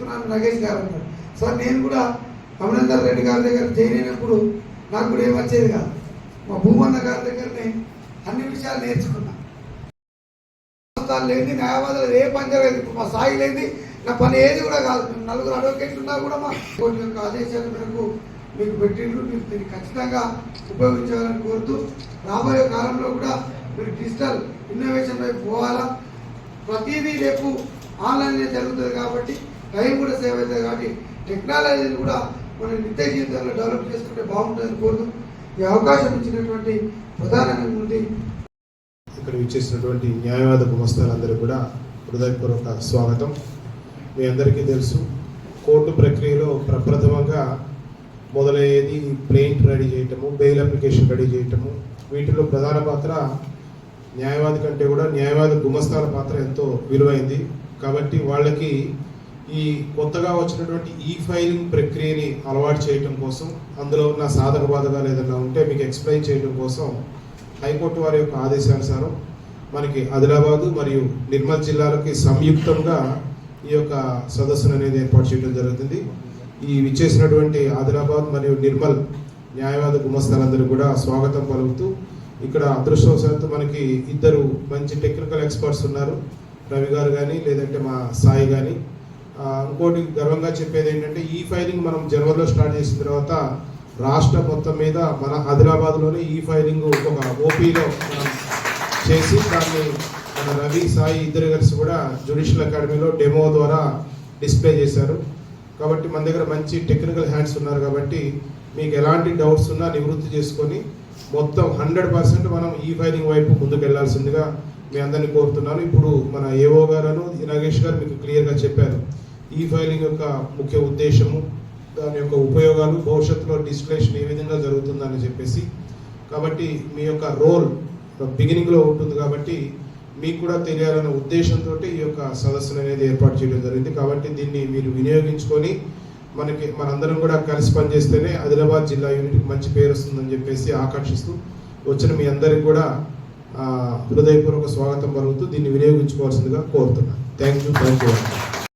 తీసుకున్నాను నగేష్ గారు అన్నారు. సార్ నేను కూడా అమరేందర్ రెడ్డి గారి దగ్గర జాయిన్ అయినప్పుడు నాకు కూడా ఏం వచ్చేది కాదు. మా భూమన్న గారి దగ్గరనే అన్ని విషయాలు నేర్చుకున్నా. లేని న్యాయవాదులు ఏ పని జరగదు మా సాయి లేని నా పని ఏది కూడా కాదు. మేము నలుగురు అడ్వకేట్లు ఉన్నా కూడా మా కోర్టు యొక్క ఆదేశాల మేరకు మీకు పెట్టిండ్రు. మీరు దీన్ని ఖచ్చితంగా ఉపయోగించాలని కోరుతూ రాబోయే కాలంలో కూడా మీరు డిజిటల్ ఇన్నోవేషన్ వైపు పోవాలా? ప్రతిదీ రేపు ఆన్లైన్లో జరుగుతుంది కాబట్టి టైం కూడా సేవ్ అవుతుంది కాబట్టి టెక్నాలజీని కూడా మన నిత్య జీవితంలో డెవలప్ చేసుకుంటే బాగుంటుందని కోరుతూ ఈ అవకాశం ఇచ్చినటువంటి ప్రధానమంత్రి ఇక్కడ ఇచ్చేసినటువంటి న్యాయవాద గుమస్తాలందరూ కూడా హృదయపూర్వక స్వాగతం. మీ అందరికీ తెలుసు కోర్టు ప్రక్రియలో ప్రప్రథమంగా మొదలయ్యేది ప్లెయింట్ రెడీ చేయటము బెయిల్ అప్లికేషన్ రెడీ చేయటము. వీటిలో ప్రధాన పాత్ర న్యాయవాది కంటే కూడా న్యాయవాది గుమస్తాల పాత్ర ఎంతో విలువైంది. కాబట్టి వాళ్ళకి ఈ కొత్తగా వచ్చినటువంటి ఈ ఫైలింగ్ ప్రక్రియని అలవాటు చేయటం కోసం అందులో ఉన్న సాధక బాధకాలు ఏదైనా ఉంటే మీకు ఎక్స్ప్లెయిన్ చేయడం కోసం హైకోర్టు వారి యొక్క ఆదేశానుసారం మనకి ఆదిలాబాదు మరియు నిర్మల్ జిల్లాలకి సంయుక్తంగా ఈ యొక్క సదస్సును అనేది ఏర్పాటు చేయడం జరుగుతుంది. ఈ విచ్చేసినటువంటి ఆదిలాబాద్ మరియు నిర్మల్ న్యాయవాద గుమస్తాలందరూ కూడా స్వాగతం పలుకుతూ ఇక్కడ అదృష్టవశాత్తు మనకి ఇద్దరు మంచి టెక్నికల్ ఎక్స్పర్ట్స్ ఉన్నారు. రవి గారు కానీ లేదంటే మా సాయి కానీ ఇంకోటి గర్వంగా చెప్పేది ఏంటంటే ఈ ఫైలింగ్ మనం జనవరిలో స్టార్ట్ చేసిన తర్వాత రాష్ట్ర మొత్తం మీద మన ఆదిలాబాద్లోనే ఈ ఫైలింగ్ ఒక ఓపీలో మనం చేసి దాన్ని మన రవి సాయి ఇద్దరు కలిసి కూడా జ్యుడిషియల్ అకాడమీలో డెమో ద్వారా డిస్ప్లే చేశారు. కాబట్టి మన దగ్గర మంచి టెక్నికల్ హ్యాండ్స్ ఉన్నారు కాబట్టి మీకు ఎలాంటి డౌట్స్ ఉన్నా నివృత్తి చేసుకొని మొత్తం హండ్రెడ్ పర్సెంట్ మనం ఈ ఫైలింగ్ వైపు ముందుకు వెళ్ళాల్సిందిగా మీ అందరినీ కోరుతున్నాను. ఇప్పుడు మన ఏఓ గారు నాగేష్ గారు మీకు క్లియర్గా చెప్పారు. ఈ ఫైలింగ్ యొక్క ముఖ్య ఉద్దేశము దాని యొక్క ఉపయోగాలు భవిష్యత్తులో డిస్ప్లేషన్ ఏ విధంగా జరుగుతుందని చెప్పేసి. కాబట్టి మీ యొక్క రోల్ బిగినింగ్లో ఉంటుంది కాబట్టి మీకు కూడా తెలియాలనే ఉద్దేశంతో ఈ యొక్క సదస్సును అనేది ఏర్పాటు చేయడం జరిగింది. కాబట్టి దీన్ని మీరు వినియోగించుకొని మనకి మనందరం కూడా కలిసి పనిచేస్తేనే ఆదిలాబాద్ జిల్లా యూనిట్కి మంచి పేరు వస్తుందని చెప్పేసి ఆకాంక్షిస్తూ వచ్చిన మీ అందరికి కూడా హృదయపూర్వక స్వాగతం పలుకుతూ దీన్ని వినియోగించుకోవాల్సిందిగా కోరుతున్నాను. Thank you thank you